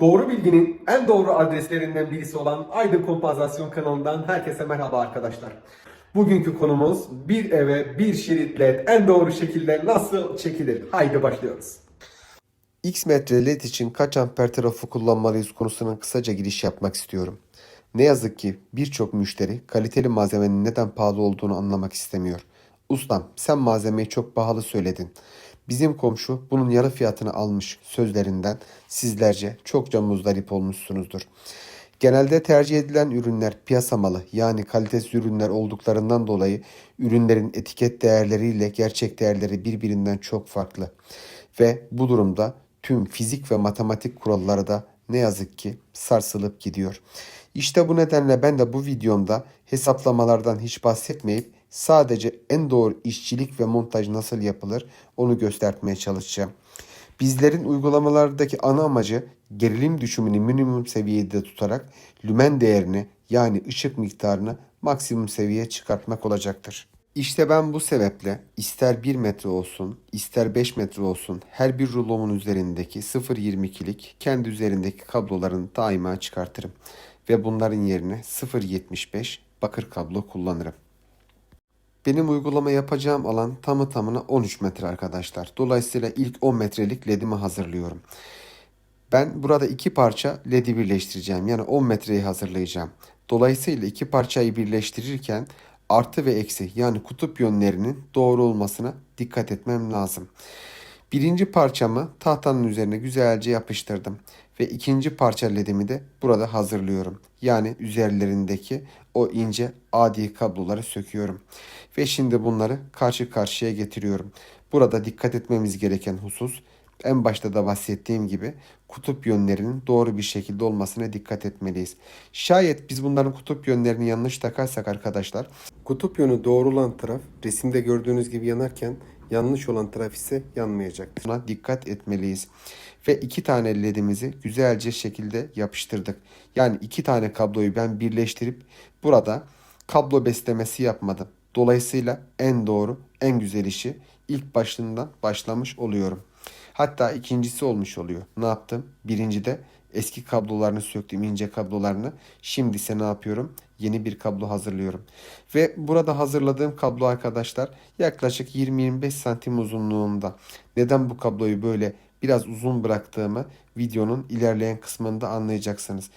Doğru bilginin en doğru adreslerinden birisi olan Aydın Kompansasyon kanalından herkese merhaba arkadaşlar. Bugünkü konumuz bir eve bir şerit led en doğru şekilde nasıl çekilir? Haydi başlıyoruz. X metre led için kaç amper trafo kullanmalıyız konusuna kısaca giriş yapmak istiyorum. Ne yazık ki birçok müşteri kaliteli malzemenin neden pahalı olduğunu anlamak istemiyor. Ustam sen malzemeyi çok pahalı söyledin. Bizim komşu bunun yarı fiyatını almış sözlerinden sizlerce çokça muzdarip olmuşsunuzdur. Genelde tercih edilen ürünler piyasa malı yani kalitesiz ürünler olduklarından dolayı ürünlerin etiket değerleriyle gerçek değerleri birbirinden çok farklı. Ve bu durumda tüm fizik ve matematik kuralları da ne yazık ki sarsılıp gidiyor. İşte bu nedenle ben de bu videomda hesaplamalardan hiç bahsetmeyip sadece en doğru işçilik ve montaj nasıl yapılır onu göstermeye çalışacağım. Bizlerin uygulamalardaki ana amacı gerilim düşümünü minimum seviyede tutarak lümen değerini yani ışık miktarını maksimum seviyeye çıkartmak olacaktır. İşte ben bu sebeple ister 1 metre olsun, ister 5 metre olsun her bir rulomun üzerindeki 0.22'lik kendi üzerindeki kablolarını daima çıkartırım. Ve bunların yerine 0.75 bakır kablo kullanırım. Benim uygulama yapacağım alan tamı tamına 13 metre arkadaşlar. Dolayısıyla ilk 10 metrelik ledimi hazırlıyorum. Ben burada iki parça ledi birleştireceğim. Yani 10 metreyi hazırlayacağım. Dolayısıyla iki parçayı birleştirirken artı ve eksi yani kutup yönlerinin doğru olmasına dikkat etmem lazım. Birinci parçamı tahtanın üzerine güzelce yapıştırdım. Ve ikinci parça ledimi de burada hazırlıyorum. Yani üzerlerindeki o ince adi kabloları söküyorum. Ve şimdi bunları karşı karşıya getiriyorum. Burada dikkat etmemiz gereken husus en başta da bahsettiğim gibi kutup yönlerinin doğru bir şekilde olmasına dikkat etmeliyiz. Şayet biz bunların kutup yönlerini yanlış takarsak arkadaşlar kutup yönü doğru olan taraf resimde gördüğünüz gibi yanarken yanlış olan taraf ise yanmayacaktır. Buna dikkat etmeliyiz. Ve iki tane ledimizi güzelce şekilde yapıştırdık. Yani iki tane kabloyu ben birleştirip burada kablo beslemesi yapmadım. Dolayısıyla en doğru, en güzel işi ilk başından başlamış oluyorum. Hatta ikincisi olmuş oluyor. Ne yaptım? Birincide eski kablolarını söktüm, ince kablolarını. Şimdi ise ne yapıyorum? Yeni bir kablo hazırlıyorum. Ve burada hazırladığım kablo arkadaşlar yaklaşık 20-25 santim uzunluğunda. Neden bu kabloyu böyle biraz uzun bıraktığımı videonun ilerleyen kısmında anlayacaksınız.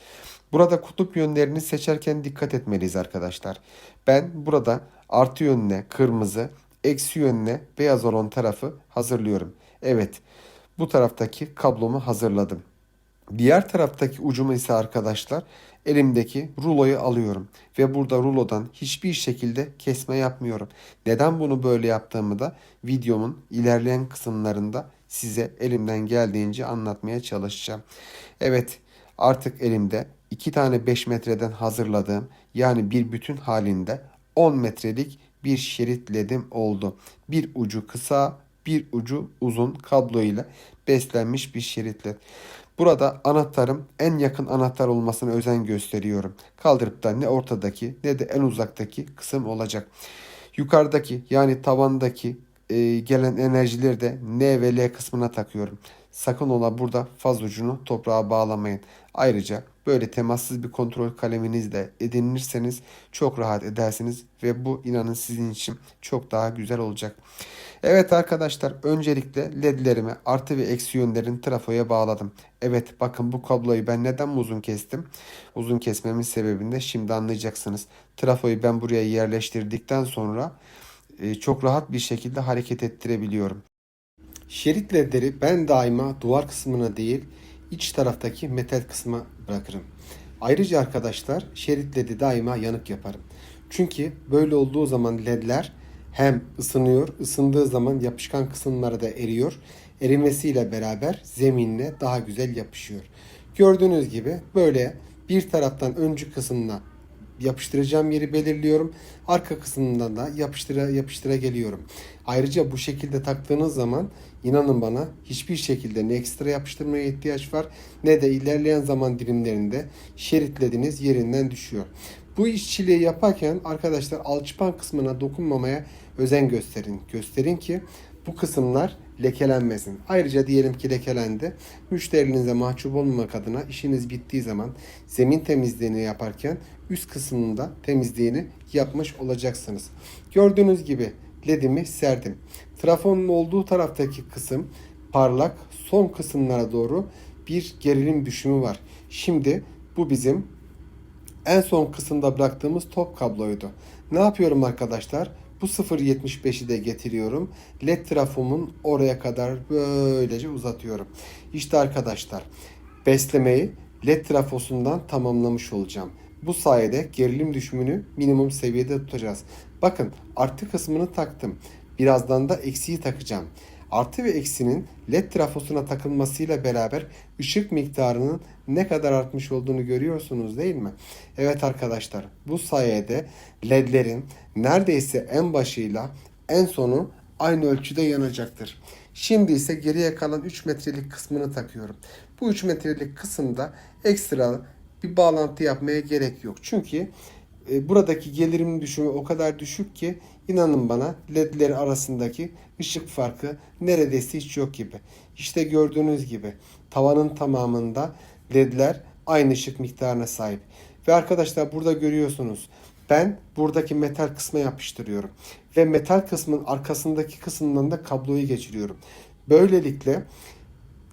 Burada kutup yönlerini seçerken dikkat etmeliyiz arkadaşlar. Ben burada artı yönüne kırmızı, eksi yönüne beyaz olan tarafı hazırlıyorum. Evet bu taraftaki kablomu hazırladım. Diğer taraftaki ucumu ise arkadaşlar elimdeki ruloyu alıyorum ve burada rulodan hiçbir şekilde kesme yapmıyorum. Neden bunu böyle yaptığımı da videomun ilerleyen kısımlarında size elimden geldiğince anlatmaya çalışacağım. Evet artık elimde iki tane 5 metreden hazırladığım yani bir bütün halinde 10 metrelik bir şerit ledim oldu. Bir ucu kısa bir ucu uzun kablo ile beslenmiş bir şerit led. Burada anahtarım en yakın anahtar olmasına özen gösteriyorum. Kaldırıp da ne ortadaki ne de en uzaktaki kısım olacak. Yukarıdaki yani tavandaki e, gelen enerjileri de N ve L kısmına takıyorum. Sakın ola burada faz ucunu toprağa bağlamayın. Ayrıca böyle temassız bir kontrol kaleminiz de edinirseniz çok rahat edersiniz ve bu inanın sizin için çok daha güzel olacak. Evet arkadaşlar öncelikle ledlerimi artı ve eksi yönlerini trafoya bağladım. Evet bakın bu kabloyu ben neden uzun kestim? Uzun kesmemin sebebini de şimdi anlayacaksınız. Trafoyu ben buraya yerleştirdikten sonra e, çok rahat bir şekilde hareket ettirebiliyorum. Şerit ledleri ben daima duvar kısmına değil iç taraftaki metal kısma bırakırım. Ayrıca arkadaşlar şerit ledi daima yanık yaparım. Çünkü böyle olduğu zaman ledler hem ısınıyor, ısındığı zaman yapışkan kısımları da eriyor. Erimesiyle beraber zeminle daha güzel yapışıyor. Gördüğünüz gibi böyle bir taraftan öncü kısmına yapıştıracağım yeri belirliyorum. Arka kısmından da yapıştıra yapıştıra geliyorum. Ayrıca bu şekilde taktığınız zaman inanın bana hiçbir şekilde ne ekstra yapıştırmaya ihtiyaç var ne de ilerleyen zaman dilimlerinde şeritlediniz yerinden düşüyor. Bu işçiliği yaparken arkadaşlar alçıpan kısmına dokunmamaya özen gösterin. Gösterin ki bu kısımlar lekelenmesin. Ayrıca diyelim ki lekelendi. Müşterinize mahcup olmamak adına işiniz bittiği zaman zemin temizliğini yaparken üst kısmında temizliğini yapmış olacaksınız. Gördüğünüz gibi ledimi serdim. Trafonun olduğu taraftaki kısım parlak son kısımlara doğru bir gerilim düşümü var. Şimdi bu bizim en son kısımda bıraktığımız top kabloydu. Ne yapıyorum arkadaşlar? Bu 0.75'i de getiriyorum. LED trafomun oraya kadar böylece uzatıyorum. İşte arkadaşlar beslemeyi LED trafosundan tamamlamış olacağım. Bu sayede gerilim düşümünü minimum seviyede tutacağız. Bakın artı kısmını taktım. Birazdan da eksiği takacağım. Artı ve eksinin led trafosuna takılmasıyla beraber ışık miktarının ne kadar artmış olduğunu görüyorsunuz değil mi? Evet arkadaşlar bu sayede ledlerin neredeyse en başıyla en sonu aynı ölçüde yanacaktır. Şimdi ise geriye kalan 3 metrelik kısmını takıyorum. Bu 3 metrelik kısımda ekstra bir bağlantı yapmaya gerek yok. Çünkü buradaki gelirimin düşümü o kadar düşük ki inanın bana ledler arasındaki ışık farkı neredeyse hiç yok gibi. İşte gördüğünüz gibi tavanın tamamında ledler aynı ışık miktarına sahip. Ve arkadaşlar burada görüyorsunuz ben buradaki metal kısma yapıştırıyorum. Ve metal kısmın arkasındaki kısımdan da kabloyu geçiriyorum. Böylelikle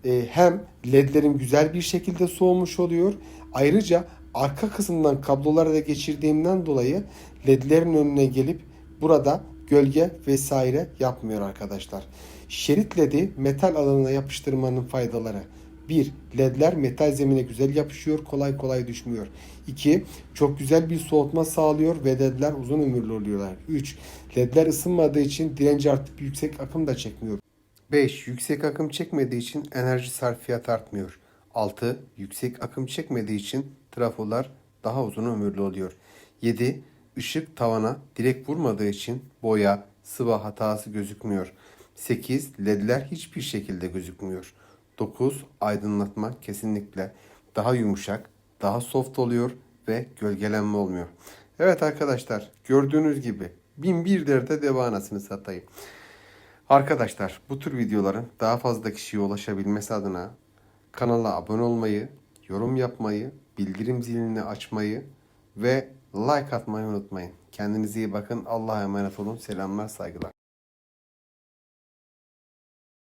e, hem ledlerim güzel bir şekilde soğumuş oluyor. Ayrıca arka kısımdan kabloları da geçirdiğimden dolayı ledlerin önüne gelip burada gölge vesaire yapmıyor arkadaşlar. Şerit ledi metal alanına yapıştırmanın faydaları. 1. Ledler metal zemine güzel yapışıyor, kolay kolay düşmüyor. 2. Çok güzel bir soğutma sağlıyor ve ledler uzun ömürlü oluyorlar. 3. Ledler ısınmadığı için direnci artıp yüksek akım da çekmiyor. 5. Yüksek akım çekmediği için enerji sarfiyat artmıyor. 6. Yüksek akım çekmediği için trafolar daha uzun ömürlü oluyor. 7. Işık tavana direkt vurmadığı için boya, sıva hatası gözükmüyor. 8. Ledler hiçbir şekilde gözükmüyor. 9. Aydınlatma kesinlikle daha yumuşak, daha soft oluyor ve gölgelenme olmuyor. Evet arkadaşlar gördüğünüz gibi bin bir derde deva anasını satayım. Arkadaşlar bu tür videoların daha fazla kişiye ulaşabilmesi adına kanala abone olmayı, yorum yapmayı, bildirim zilini açmayı ve like atmayı unutmayın. Kendinize iyi bakın. Allah'a emanet olun. Selamlar, saygılar.